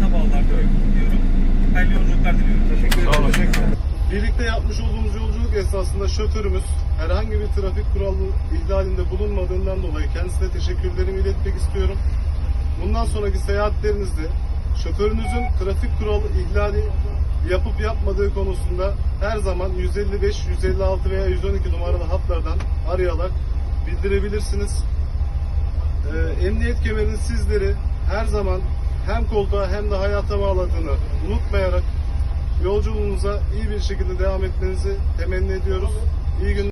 hayata bağlılar diyorum. Hayırlı yolculuklar diliyorum. Teşekkür Sağ olun. Birlikte yapmış olduğumuz yolculuk esasında şoförümüz herhangi bir trafik kuralı ihlalinde bulunmadığından dolayı kendisine teşekkürlerimi iletmek istiyorum. Bundan sonraki seyahatlerinizde şoförünüzün trafik kuralı ihlali yapıp yapmadığı konusunda her zaman 155, 156 veya 112 numaralı hatlardan arayarak bildirebilirsiniz. Ee, emniyet kemerinin sizleri her zaman hem koltuğa hem de hayata bağladığını unutmayarak yolculuğunuza iyi bir şekilde devam etmenizi temenni ediyoruz. İyi günler.